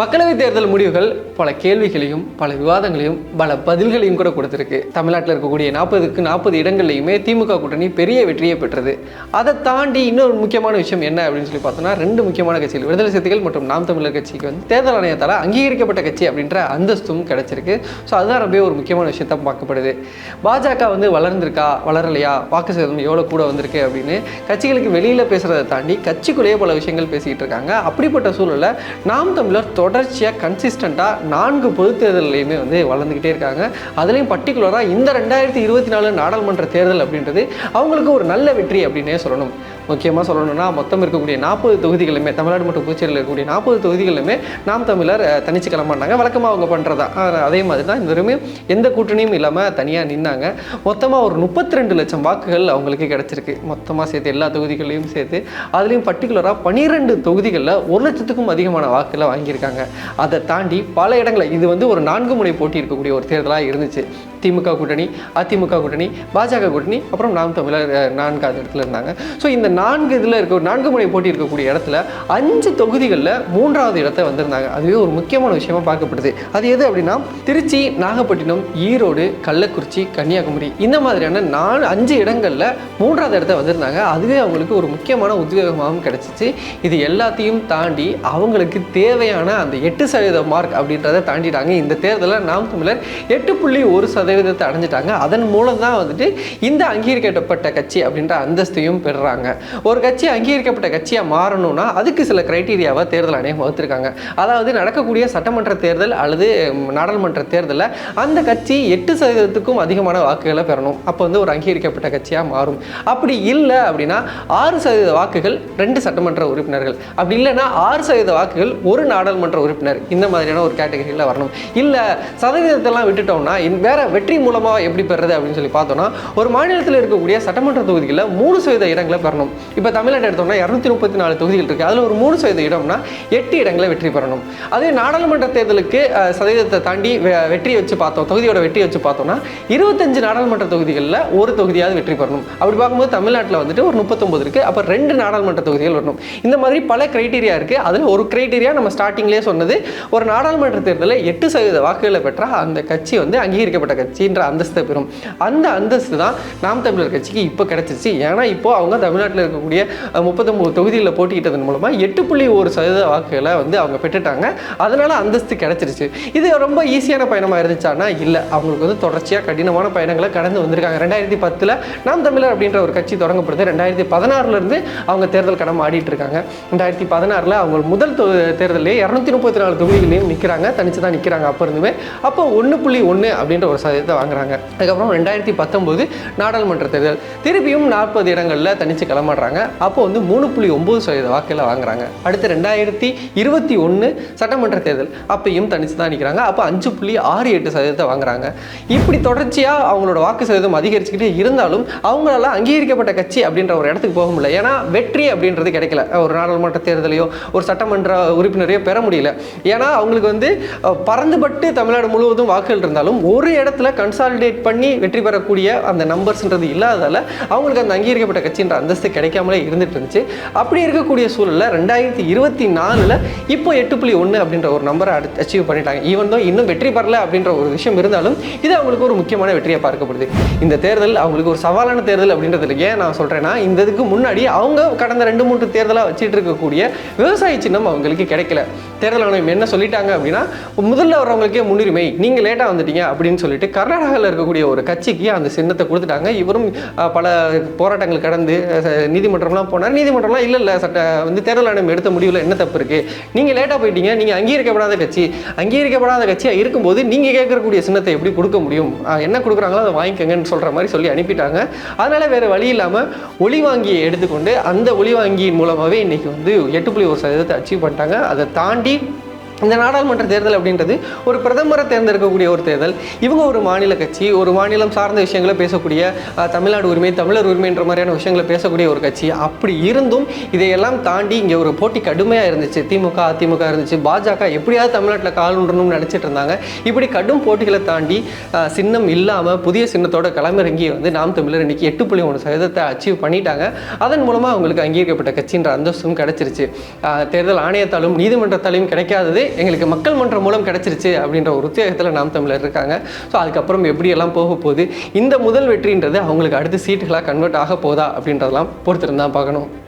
மக்களவைத் தேர்தல் முடிவுகள் பல கேள்விகளையும் பல விவாதங்களையும் பல பதில்களையும் கூட கொடுத்துருக்கு. தமிழ்நாட்டில் இருக்கக்கூடிய நாற்பதுக்கு நாற்பது இடங்கள்லையுமே திமுக கூட்டணி பெரிய வெற்றியை பெற்றது. அதை தாண்டி இன்னொரு முக்கியமான விஷயம் என்ன அப்படின்னு சொல்லி பார்த்தோம்னா ரெண்டு முக்கியமான கட்சிகள் விடுதலை சிறுத்தைகள் மற்றும் நாம் தமிழர் கட்சிக்கு வந்து தேர்தல் ஆணையத்தால் அங்கீகரிக்கப்பட்ட கட்சி அப்படின்ற அந்தஸ்தும் கிடைச்சிருக்கு. ஸோ அதுதான் ரொம்ப ஒரு முக்கியமான விஷயத்த பார்க்கப்படுது. பாஜக வந்து வளர்ந்திருக்கா வளரலையா வாக்கு சேதம் எவ்வளோ கூட வந்திருக்கு அப்படின்னு கட்சிகளுக்கு வெளியில் பேசுகிறத தாண்டி கட்சிக்குள்ளேயே பல விஷயங்கள் பேசிக்கிட்டு இருக்காங்க. அப்படிப்பட்ட சூழலில் நாம் தமிழர் தொடர்ச்சியாக கன்சிஸ்டண்ட்டாக நான்கு பொது தேர்தல்லையுமே வந்து வளர்ந்துக்கிட்டே இருக்காங்க. அதுலேயும் பர்டிகுலராக இந்த ரெண்டாயிரத்தி இருபத்தி நாலு நாடாளுமன்ற தேர்தல் அப்படின்றது அவங்களுக்கு ஒரு நல்ல வெற்றி அப்படின்னே சொல்லணும். முக்கியமாக சொல்லணும்னா மொத்தம் இருக்கக்கூடிய நாற்பது தொகுதிகளுமே தமிழ்நாடு மற்றும் புதுச்சேரியில் இருக்கக்கூடிய நாற்பது தொகுதிகளுமே நாம் தமிழர் தனிச்சு கிளம்பாண்டாங்க வழக்கமாக அவங்க பண்ணுறதா அதே மாதிரி தான் இந்த தடவையும் எந்த கூட்டணியும் இல்லாமல் தனியாக நின்னாங்க. மொத்தமாக ஒரு முப்பத்தி ரெண்டு லட்சம் வாக்குகள் அவங்களுக்கு கிடச்சிருக்கு. மொத்தமாக சேர்த்து எல்லா தொகுதிகளையும் சேர்த்து அதுலேயும் பர்டிகுலராக பன்னிரெண்டு தொகுதிகளில் ஒரு லட்சத்துக்கும் அதிகமான வாக்குகளை வாங்கியிருக்காங்க. அதை தாண்டி பல இடங்களில் இது வந்து ஒரு நான்கு முனை போட்டி இருக்கக்கூடிய ஒரு தேர்தலாக இருந்துச்சு. திமுக கூட்டணி அதிமுக கூட்டணி பாஜக கூட்டணி அப்புறம் நாம் தமிழர் நான்காவது இடத்துல இருந்தாங்க. ஸோ இந்த நான்கு இதில் இருக்க ஒரு நான்கு முறை போட்டி இருக்கக்கூடிய இடத்துல அஞ்சு தொகுதிகளில் மூன்றாவது இடத்த வந்திருந்தாங்க. அதுவே ஒரு முக்கியமான விஷயமா பார்க்கப்படுது. அது எது அப்படின்னா திருச்சி நாகப்பட்டினம் ஈரோடு கள்ளக்குறிச்சி கன்னியாகுமரி இந்த மாதிரியான நாலு அஞ்சு இடங்களில் மூன்றாவது இடத்த வந்திருந்தாங்க. அதுவே அவங்களுக்கு ஒரு முக்கியமான உத்வேகமாகவும் கிடைச்சிச்சு. இது எல்லாத்தையும் தாண்டி அவங்களுக்கு தேவையான அந்த எட்டு சதவீத மார்க் அப்படின்றத தாண்டிட்டாங்க. இந்த தேர்தலில் நாம் தமிழர் எட்டு புள்ளி ஒரு சதவீதம் சதவீதத்தை அடைஞ்சிட்டாங்க. அதன் மூலம் தான் வந்துட்டு இந்த அங்கீகரிக்கப்பட்ட கட்சி அப்படின்ற அந்தஸ்தையும் பெறுறாங்க. ஒரு கட்சி அங்கீகரிக்கப்பட்ட கட்சியாக மாறணும்னா அதுக்கு சில கிரைட்டீரியாவை தேர்தல் ஆணையம் வகுத்திருக்காங்க. அதாவது நடக்கக்கூடிய சட்டமன்ற தேர்தல் அல்லது நாடாளுமன்ற தேர்தலில் அந்த கட்சி எட்டு சதவீதத்துக்கும் அதிகமான வாக்குகளை பெறணும். அப்போ வந்து ஒரு அங்கீகரிக்கப்பட்ட கட்சியாக மாறும். அப்படி இல்லை அப்படின்னா ஆறு சதவீத வாக்குகள் ரெண்டு சட்டமன்ற உறுப்பினர்கள். அப்படி இல்லைன்னா ஆறு சதவீத வாக்குகள் ஒரு நாடாளுமன்ற உறுப்பினர். இந்த மாதிரியான ஒரு கேட்டகரியில் வரணும். இல்லை சதவீதத்தெல்லாம் விட்டுட்டோம்னா வேற வெற்றி மூலமாக எப்படி பெறுறது அப்படின்னு சொல்லி பார்த்தோம்னா ஒரு மாநிலத்தில் இருக்கக்கூடிய சட்டமன்ற தொகுதிகளில் மூணு சதவீத இடங்களை பெறணும். இப்போ தமிழ்நாடு எடுத்தோம்னா இரநூத்தி முப்பத்தி நாலு தொகுதிகள் இருக்குது அதில் ஒரு மூணு சதவீத இடம்னா எட்டு இடங்களை வெற்றி பெறணும். அதே நாடாளுமன்ற தேர்தலுக்கு சதவீதத்தை தாண்டி வெ- வெற்றியை வச்சு பார்த்தோம் தொகுதியோட வெற்றி வச்சு பார்த்தோம்னா இருபத்தஞ்சு நாடாளுமன்ற தொகுதிகளில் ஒரு தொகுதியாவது வெற்றி பெறணும். அப்படி பார்க்கும்போது தமிழ்நாட்டில் வந்துட்டு ஒரு முப்பத்தொம்பது இருக்குது அப்போ ரெண்டு நாடாளுமன்ற தொகுதிகள் வரணும். இந்த மாதிரி பல கிரைட்டீரியா இருக்குது அதில் ஒரு கிரைட்டீரியா நம்ம ஸ்டார்டிங்லேயே சொன்னது ஒரு நாடாளுமன்ற தேர்தலில் எட்டு சதவீத வாக்குகளை பெற்றால் அந்த கட்சி வந்து அங்கீகரிக்கப்பட்ட கட்சி. கட்சின்ற அந்தஸ்தை பெறும். அந்த அந்தஸ்து தான் நாம் தமிழர் கட்சிக்கு இப்போ கிடைச்சிருச்சு. ஏன்னா இப்போ அவங்க தமிழ்நாட்டில் இருக்கக்கூடிய முப்பத்தொம்பது தொகுதியில் போட்டியிட்டதன் மூலமாக எட்டு புள்ளி ஒரு சதவீத வாக்குகளை வந்து அவங்க பெற்றுட்டாங்க. அதனால அந்தஸ்து கிடைச்சிருச்சு. இது ரொம்ப ஈஸியான பயணமாக இருந்துச்சானா இல்லை. அவங்களுக்கு வந்து தொடர்ச்சியாக கடினமான பயணங்களை கடந்து வந்திருக்காங்க. ரெண்டாயிரத்தி பத்தில் நாம் தமிழர் அப்படின்ற ஒரு கட்சி தொடங்கப்படுது. ரெண்டாயிரத்தி பதினாறுலேருந்து அவங்க தேர்தல் கடமை ஆடிட்டு இருக்காங்க. ரெண்டாயிரத்தி பதினாறில் அவங்க முதல் தொ- தேர்தலிலே இரநூத்தி முப்பத்தி நாலு தொகுதிகளையும் நிற்கிறாங்க தனிச்சு தான் நிற்கிறாங்க அப்போ இருந்துமே. அப்போ ஒன்று புள்ளி ஒன்று அப்படின்ற ஒரு சதவீதத்தை வாங்குறாங்க. அதுக்கப்புறம் ரெண்டாயிரத்தி பத்தொம்போது நாடாளுமன்ற தேர்தல். திருப்பியும் நாற்பது இடங்களில் தனிச்சு களமாடுறாங்க அப்போ வந்து மூணு புள்ளி ஒம்பது சதவீத வாக்கில் வாங்குறாங்க. அடுத்து ரெண்டாயிரத்தி இருபத்தி ஒன்று சட்டமன்ற தேர்தல். அப்பையும் தனிச்சு தான் நிற்கிறாங்க அப்போ அஞ்சு புள்ளி ஆறு எட்டு சதவீதத்தை வாங்குறாங்க. இப்படி தொடர்ச்சியாக அவங்களோட வாக்கு சதவீதம் அதிகரிச்சுக்கிட்டே இருந்தாலும் அவங்களால அங்கீகரிக்கப்பட்ட கட்சி அப்படின்ற ஒரு இடத்துக்கு போக முடியல. ஏன்னா வெற்றி அப்படின்றது கிடைக்கல. ஒரு நாடாளுமன்ற தேர்தலையோ ஒரு சட்டமன்ற உறுப்பினரையோ பெற முடியல. ஏன்னா அவங்களுக்கு வந்து பறந்துபட்டு தமிழ்நாடு முழுவதும் வாக்குகள் இருந்தாலும் ஒரு இடத்துல கன்சாலிடேட் பண்ணி வெற்றி பெறக்கூடிய அந்த நம்பர்ஸ்ன்றது இல்லாததால் அவங்களுக்கு அந்த அங்கீகரிக்கப்பட்ட கட்சின்ற அந்தஸ்து கிடைக்காமலே இருந்துட்டு இருந்துச்சு. அப்படி இருக்கக்கூடிய சூழலில் ரெண்டாயிரத்தி இருபத்தி நாலில் இப்போ எட்டு புள்ளி ஒன்று அப்படின்ற ஒரு நம்பரை அச்சீவ் பண்ணிட்டாங்க. ஈவன் தான் இன்னும் வெற்றி பெறல அப்படின்ற ஒரு விஷயம் இருந்தாலும் இது அவங்களுக்கு ஒரு முக்கியமான வெற்றியாக பார்க்கப்படுது. இந்த தேர்தல் அவங்களுக்கு ஒரு சவாலான தேர்தல் அப்படின்றதுல ஏன் நான் சொல்கிறேன்னா இந்த இதுக்கு முன்னாடி அவங்க கடந்த ரெண்டு மூன்று தேர்தலாக வச்சுட்டு இருக்கக்கூடிய விவசாய சின்னம் அவங்களுக்கு கிடைக்கல. தேர்தல் ஆணையம் என்ன சொல்லிட்டாங்க அப்படின்னா முதல்ல வரவங்களுக்கே முன்னுரிமை நீங்கள் லேட்டாக வந்துட்டீங்க அப்படின்னு சொல்லிட்டு கர்நாடகாவில் இருக்கக்கூடிய ஒரு கட்சிக்கு அந்த சின்னத்தை கொடுத்துட்டாங்க. இவரும் பல போராட்டங்கள் கடந்து நீதிமன்றம்லாம் போனார். நீதிமன்றம்லாம் இல்லை இல்லை சட்ட வந்து தேர்தல் ஆணையம் எடுத்த முடிவில் என்ன தப்பு இருக்குது நீங்கள் லேட்டாக போயிட்டீங்க. நீங்கள் அங்கீகரிக்கப்படாத கட்சி. அங்கீகரிக்கப்படாத கட்சியாக இருக்கும்போது நீங்கள் கேட்கக்கூடிய சின்னத்தை எப்படி கொடுக்க முடியும்? என்ன கொடுக்குறாங்களோ அதை வாங்கிக்கங்கன்னு சொல்கிற மாதிரி சொல்லி அனுப்பிட்டாங்க. அதனால் வேறு வழி இல்லாமல் ஒளி வாங்கியை எடுத்துக்கொண்டு அந்த ஒளி வாங்கியின் மூலமாகவே இன்றைக்கி வந்து எட்டு புள்ளி ஒரு சதவீதத்தை அச்சீவ் பண்ணிட்டாங்க. அதை தாண்டி இந்த நாடாளுமன்ற தேர்தல் அப்படின்றது ஒரு பிரதமரை தேர்ந்தெடுக்கக்கூடிய ஒரு தேர்தல். இவங்க ஒரு மாநில கட்சி ஒரு மாநிலம் சார்ந்த விஷயங்களை பேசக்கூடிய தமிழ்நாடு உரிமை தமிழர் உரிமைன்ற மாதிரியான விஷயங்களை பேசக்கூடிய ஒரு கட்சி. அப்படி இருந்தும் இதையெல்லாம் தாண்டி இங்கே ஒரு போட்டி கடுமையாக இருந்துச்சு. திமுக அதிமுக இருந்துச்சு. பாஜக எப்படியாவது தமிழ்நாட்டில் கால் உண்டணும்னு நினச்சிட்டு இருந்தாங்க. இப்படி கடும் போட்டிகளை தாண்டி சின்னம் இல்லாமல் புதிய சின்னத்தோட களமிறங்கி வந்து நாம் தமிழர் இன்னைக்கு எட்டு புள்ளி ஒன்று சதவீதத்தை அச்சீவ் பண்ணிட்டாங்க. அதன் மூலமாக அவங்களுக்கு அங்கீகரிக்கப்பட்ட கட்சின்ற அந்தஸ்தும் கிடைச்சிருச்சு. தேர்தல் ஆணையத்தாலும் நீதிமன்றத்தாலும் கிடைக்காதது. எங்களுக்கு மக்கள் மன்றம் மூலம் கிடைச்சிருச்சு அப்படின்ற ஒரு உத்தியோகத்தில் நாம் தமிழர் இருக்காங்க. ஸோ அதுக்கப்புறம் எப்படியெல்லாம் போக போகுது? இந்த முதல் வெற்றின்றது அவங்களுக்கு அடுத்த சீட்டுகளாக கன்வெர்ட் ஆக போதா அப்படின்றதெல்லாம் பொறுத்திருந்தான் பார்க்கணும்.